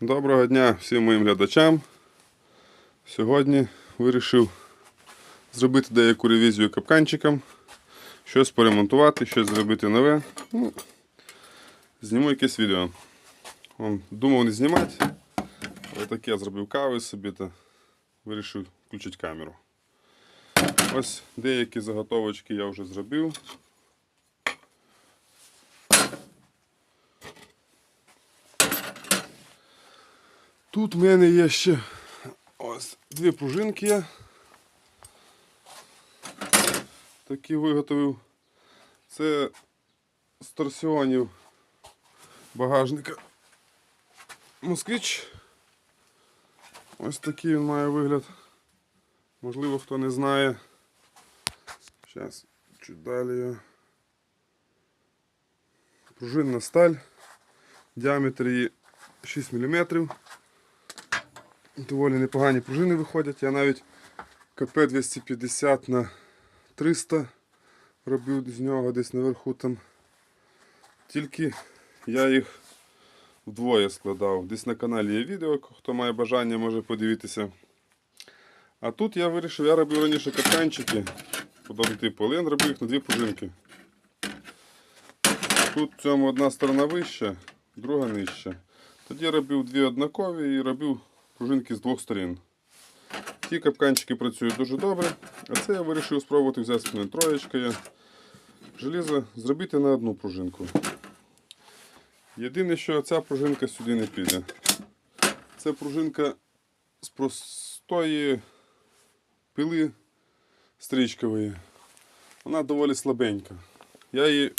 Доброго дня всім моїм глядачам. Сьогодні вирішив зробити деяку ревізію капканчикам, щось поремонтувати, щось зробити нове. Ну, зніму якесь відео. Вон, думав не знімати, але таке я зробив кави собі та вирішив включити камеру. Ось деякі заготовочки я вже зробив. Тут в мене є ще ось дві пружинки я. Такі виготовив. Це з торсіонів багажника Москвич. Ось такий він має вигляд. Можливо, хто не знає. Зараз, чуть далі. Пружинна сталь. Діаметр її 6 мм. Доволі непогані пружини виходять. Я навіть КП 250 на 300 робив з нього десь наверху там. Тільки я їх вдвоє складав. Десь на каналі є відео, хто має бажання, може подивитися. А тут я вирішив, я робив раніше капканчики, подобний типу, але я робив їх на дві пружинки. Тут в цьому одна сторона вища, друга нижча. Тоді робив дві однакові і робив пружинки з двох сторін. Ті капканчики працюють дуже добре, а це я вирішив спробувати взяти мене троєчка є. Желізо зробити на одну пружинку. Єдине, що ця пружинка сюди не піде. Це пружинка з простої пили стрічкової. Вона доволі слабенька. Я її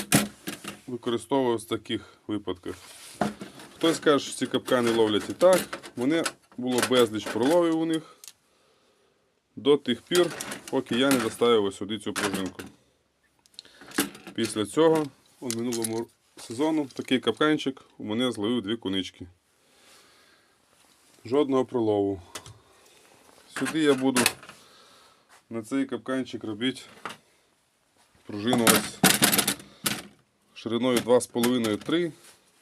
використовував в таких випадках. Хтось каже, що ці капкани ловлять і так. Вони було безліч проловів у них до тих пір, поки я не доставив ось сюди цю пружинку. Після цього, у минулому сезону, такий капканчик у мене зловив дві кунички. Жодного пролову. Сюди я буду на цей капканчик робити пружину ось шириною 2,5-3.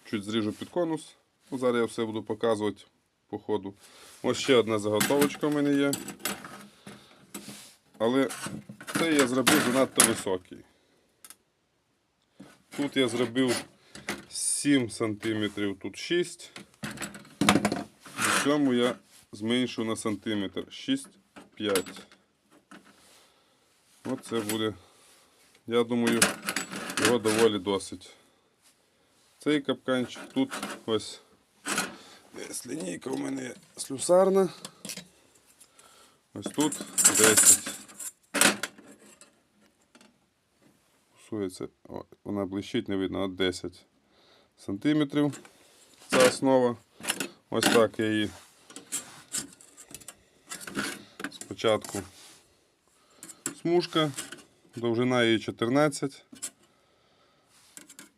Чуть зріжу під конус. Ну, зараз я все буду показувати по ходу. Ось ще одна заготовочка в мене є. Але цей я зробив занадто високий. Тут я зробив 7 см, тут 6 В цьому я зменшив на сантиметр 6-5. Оце буде, я думаю, його доволі досить. Цей капканчик тут ось лінійка у мене слюсарна. Ось тут 10. Кусується, о, вона блищить, не видно, от 10 сантиметрів. Ця основа. Ось так я її спочатку смужка, довжина її 14.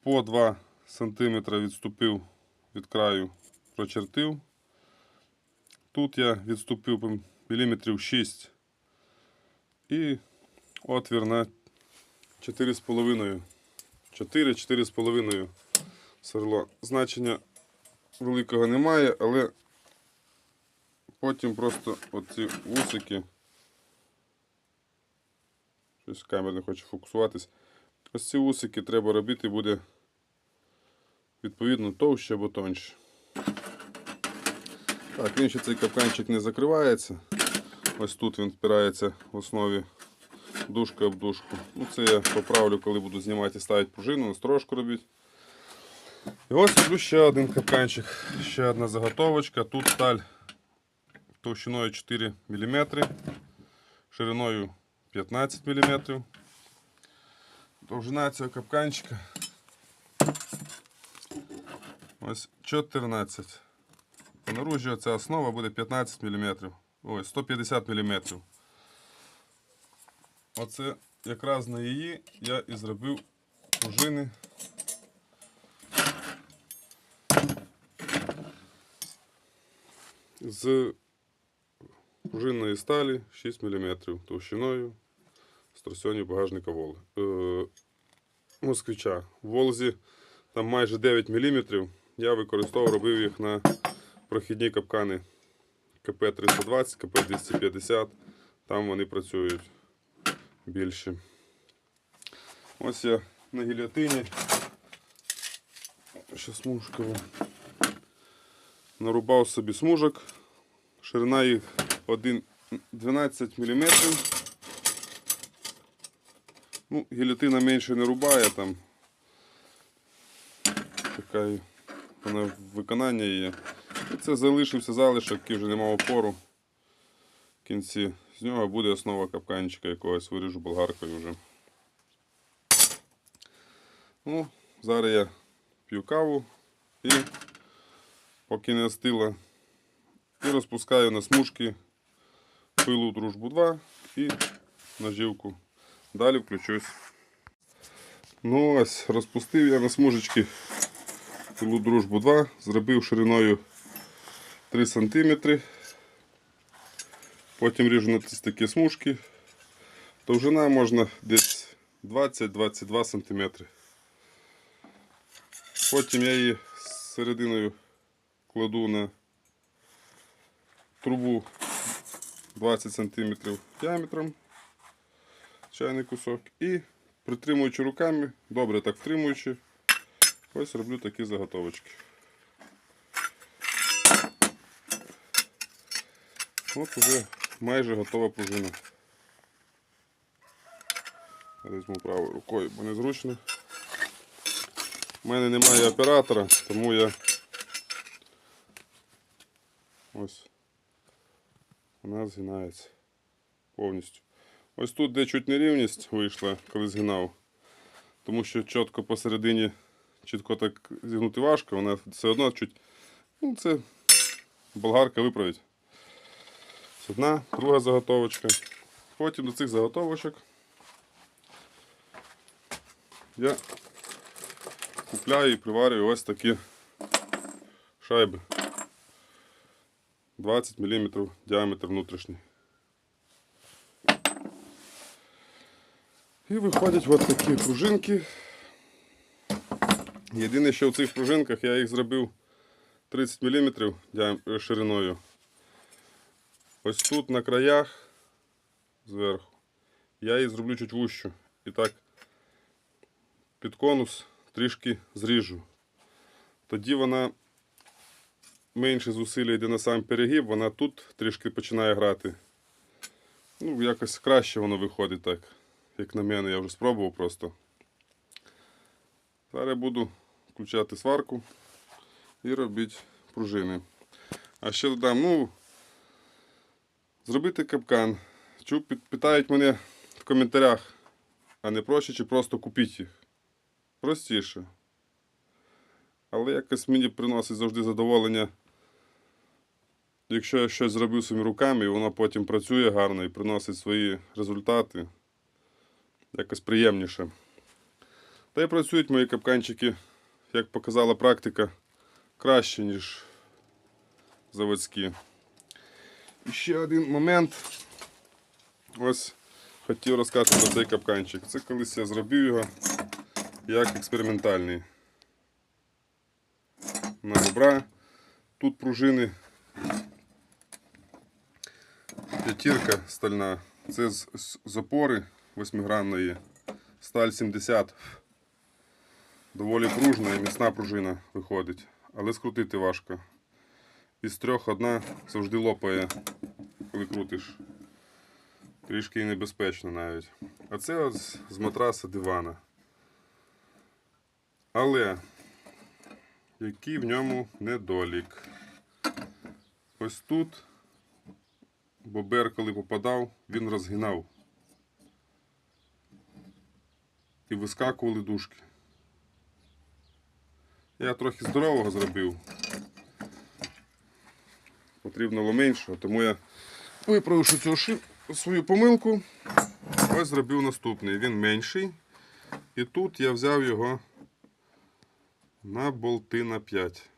По 2 см відступив від краю, прочертив. Тут я відступив міліметрів 6 і отвір на 4,5. 4-4,5 сверло. Значення великого немає, але потім просто оці вусики. Щось камера не хоче фокусуватись. Ось ці вусики треба робити буде відповідно товще або тоньше. Так, він ще цей капканчик не закривається. Ось тут він впирається в основі дужка об дужку. Ну, це я поправлю, коли буду знімати і ставити пружину, на строжку робити. І ось роблю ще один капканчик, ще одна заготовочка. Тут сталь товщиною 4 мм, шириною 15 мм. Довжина цього капканчика ось 14. По наружі ця основа буде 15 мм. Ой, 150 мм. Оце якраз на її я і зробив пружини. З пружинної сталі 6 мм товщиною з торсіонів багажника Волги. Е, москвича. В Волзі там майже 9 мм. Я використовував, робив їх на прохідні капкани КП-320, КП-250. Там вони працюють більше. Ось я на гільотині. Ще смужково. Нарубав собі смужок. Ширина їх 1 12 мм. Ну, гільотина менше не рубає там. Така і вона виконання є. І це залишився залишок, який вже не мав опору. В кінці з нього буде основа капканчика якогось, виріжу болгаркою вже. Ну, зараз я п'ю каву і поки не остила, і розпускаю на смужки пилу дружбу 2 і наживку. Далі включусь. Ну ось, розпустив я на смужечки пилу дружбу 2, зробив шириною 3 см. Потім ріжу на ці такі смужки. Довжина можна десь 20-22 см. Потім я її серединою кладу на трубу 20 см діаметром, чайний кусок, і притримуючи руками, добре так втримуючи, ось роблю такі заготовочки. От уже майже готова пружина. Візьму правою рукою, бо незручно. У мене немає оператора, тому я ось вона згинається повністю. Ось тут, де чуть нерівність вийшла, коли згинав, тому що чітко посередині чітко так зігнути важко, вона все одно чуть. Ну, це болгарка виправить. Одна, друга заготовочка. Потім до цих заготовочок я купляю і приварюю ось такі шайби. 20 мм діаметр внутрішній. І виходять ось такі пружинки. Єдине, що в цих пружинках я їх зробив 30 мм шириною. Ось тут на краях зверху я її зроблю чуть вущу. І так під конус трішки зріжу. Тоді вона менше зусилля йде на сам перегиб, вона тут трішки починає грати. Ну, якось краще воно виходить так, як на мене, я вже спробував просто. Зараз буду включати сварку і робити пружини. А ще додам, ну, зробити капкан. Питають мене в коментарях, а не проще чи просто купіть їх. Простіше. Але якось мені приносить завжди задоволення, якщо я щось зробив своїми руками, і воно потім працює гарно і приносить свої результати. Якось приємніше. Та й працюють мої капканчики, як показала практика, краще, ніж заводські. І ще один момент. Ось хотів розказати про цей капканчик. Це колись я зробив його як експериментальний. На бобра. Тут пружини. П'ятірка стальна. Це з опори восьмигранної. Сталь 70. Доволі пружна і міцна пружина виходить. Але скрутити важко. Із трьох одна завжди лопає, коли крутиш. Трішки і небезпечно навіть. А це ось з матраса дивана. Але який в ньому недолік. Ось тут бобер, коли попадав, він розгинав. І вискакували дужки. Я трохи здорового зробив. Потрібно було меншого, тому я виправивши цю свою помилку, ось зробив наступний. Він менший. І тут я взяв його на болти на 5.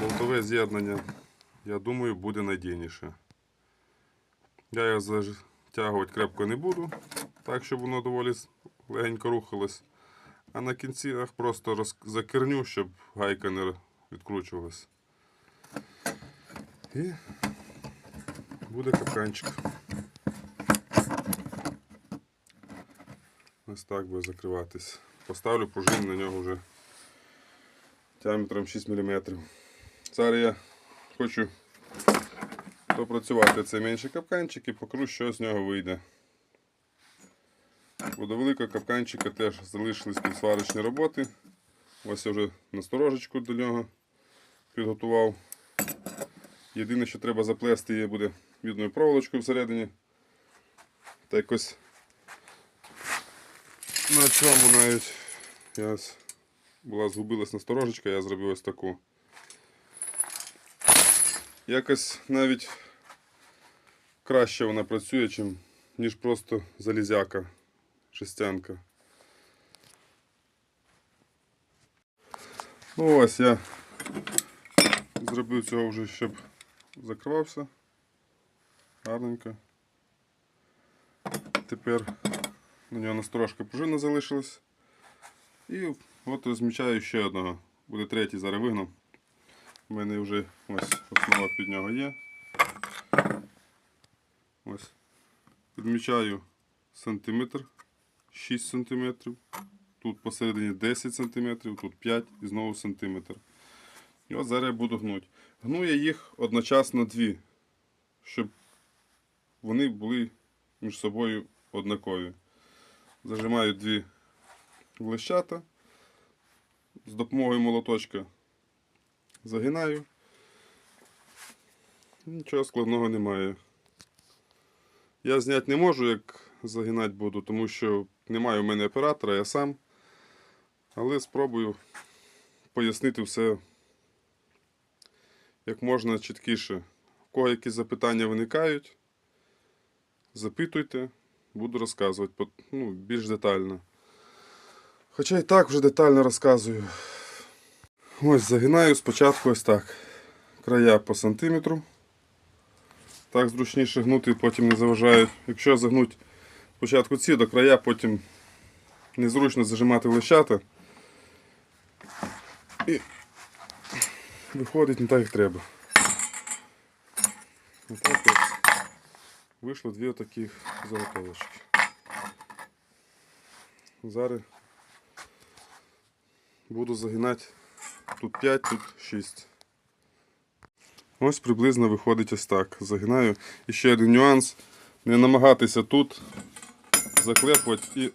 Болтове з'єднання, я думаю, буде надійніше. Я його затягувати крепко не буду, так, щоб воно доволі легенько рухалось. А на кінцях просто роз... закерню, щоб гайка не, відкручувалось. І буде капканчик. Ось так буде закриватись. Поставлю пружину на нього вже діаметром 6 мм. Зараз я хочу попрацювати цей менший капканчик і покажу, що з нього вийде. Бо до великого капканчика теж залишились підсварочні роботи. Ось я вже насторожечку до нього підготував. Єдине, що треба заплести, її буде відною проволочкою всередині. Та якось на цьому навіть я була згубилась насторожечка, я зробив ось таку. Якось навіть краще вона працює, ніж просто залізяка, шестянка. Ну ось я зробив цього вже, щоб закривався. Гарненько. Тепер на нього насторожка пружина залишилась. І от розмічаю ще одного. Буде третій зараз вигнав. У мене вже ось основа під нього є. Ось. Підмічаю сантиметр, 6 сантиметрів. Тут посередині 10 сантиметрів, тут 5 і знову сантиметр. І от зараз я буду гнути. Гну я їх одночасно дві, щоб вони були між собою однакові. Зажимаю дві блищата. З допомогою молоточка загинаю. Нічого складного немає. Я зняти не можу, як загинати буду, тому що немає у мене оператора, я сам. Але спробую пояснити все як можна чіткіше. У кого якісь запитання виникають, запитуйте, буду розказувати ну, більш детально. Хоча і так вже детально розказую. Ось загинаю спочатку ось так. Края по сантиметру. Так зручніше гнути, потім не заважають. Якщо загнуть спочатку ці до края, потім незручно зажимати лещата. І виходить не так, як треба. Отак ось вийшло дві таких заготовочки. Зараз буду загинати тут 5, тут 6. Ось приблизно виходить ось так. Загинаю. І ще один нюанс. Не намагатися тут заклепувати і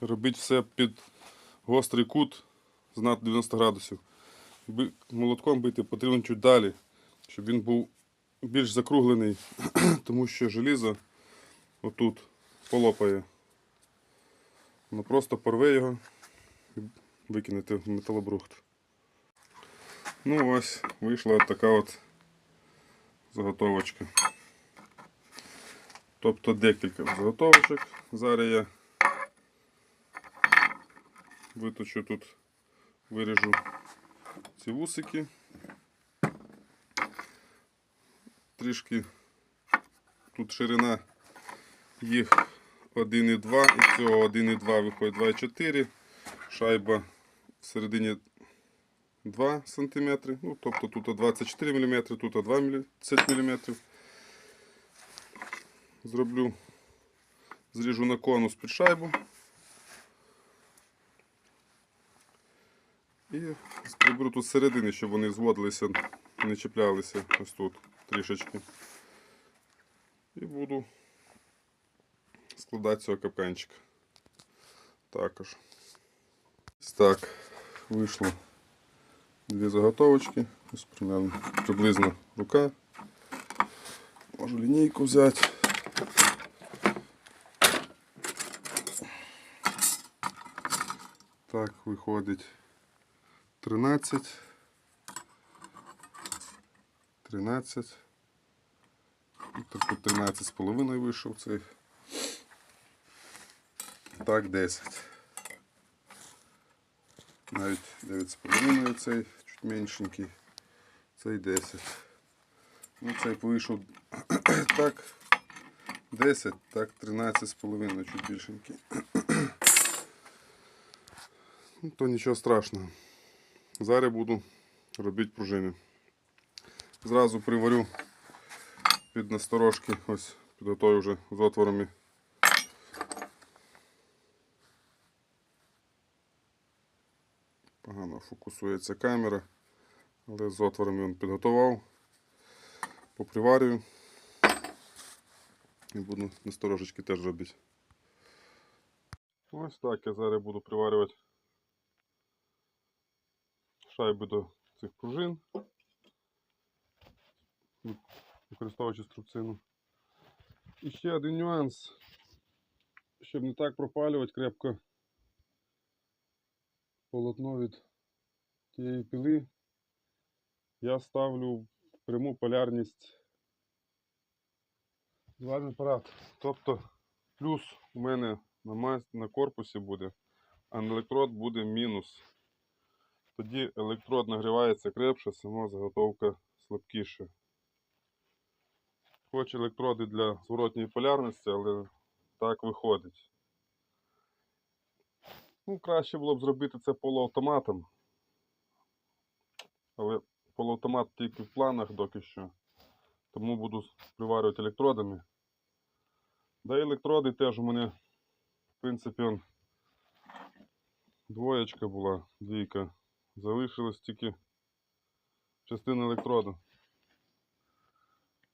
робити все під гострий кут з 90 градусів. Молотком бити потрібно чуть далі, щоб він був більш закруглений, тому що желізо отут полопає. Воно просто порве його і викинете в металобрухт. Ну ось, вийшла така от заготовочка. Тобто декілька заготовочок. Зараз я виточу тут, виріжу ці вусики. Трішки тут ширина їх 1,2 і цього 1,2 виходить 2,4. Шайба всередині 2 см. Ну, тобто тут 24 мм, тут 20 мм. Зроблю, зріжу на конус під шайбу. І приберу тут середини, щоб вони зводилися, не чіплялися ось тут трішечки. І буду складати цього капканчика. Також. Ось так вийшло дві заготовочки. Ось примерно приблизно рука. Можу лінійку взяти. Так, виходить 13. 13. Тобто 13 з половиною вийшов цей. Так, 10. Навіть 9 з половиною цей чуть меншенький. Цей 10. Ну, цей вийшов так 10, так 13 з чуть більшенький. Ну, то нічого страшного. Зараз буду робити пружини. Зразу приварю під насторожки, ось підготую вже з отворами. Погано фокусується камера, але з отворами він підготував. Поприварюю і буду насторожечки теж робити. Ось так я зараз буду приварювати шайби до цих пружин, використовуючи струбцину. І ще один нюанс, щоб не так пропалювати крепко полотно від тієї піли, я ставлю пряму полярність зварний апарат. Тобто плюс у мене на, на корпусі буде, а на електрод буде мінус. Тоді електрод нагрівається крепше, сама заготовка слабкіша. Хоч електроди для зворотньої полярності, але так виходить. Ну, краще було б зробити це полуавтоматом. Але полуавтомат тільки в планах доки що. Тому буду приварювати електродами. Да і електроди теж у мене, в принципі, двоєчка була, двійка. Залишилось тільки частина електроду.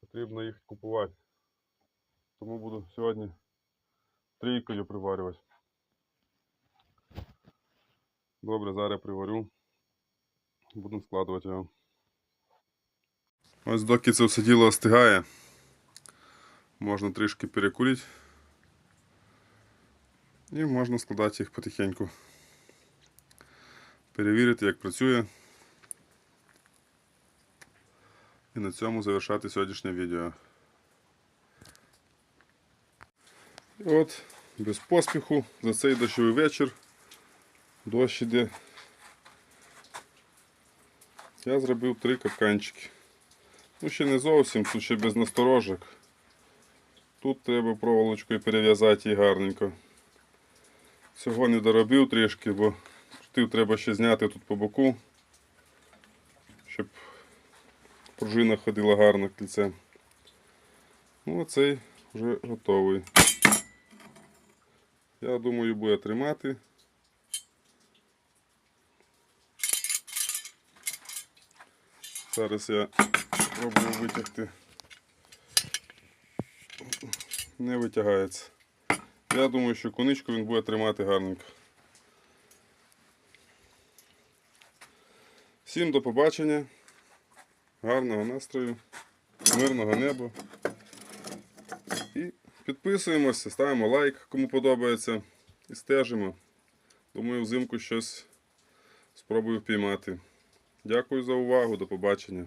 Потрібно їх купувати. Тому буду сьогодні трійкою приварювати. Добре, зараз приварю. Будемо складувати його. Ось доки це все діло остигає, можна трішки перекурити. І можна складати їх потихеньку. Перевірити, як працює. І на цьому завершати сьогоднішнє відео. І от, без поспіху, за цей дощовий вечір, дощ іде. Я зробив три капканчики. Ну, ще не зовсім, тут ще без насторожок. Тут треба проволочкою перев'язати її гарненько. Цього не доробив трішки, бо штив треба ще зняти тут по боку, щоб пружина ходила гарно кільцем. Ну, оцей вже готовий. Я думаю, буде тримати. Зараз я спробую витягти. Не витягається. Я думаю, що коничку він буде тримати гарненько. Всім до побачення. Гарного настрою, мирного неба. І підписуємося, ставимо лайк, кому подобається. І стежимо. Думаю, взимку щось спробую впіймати. Дякую за увагу, до побачення.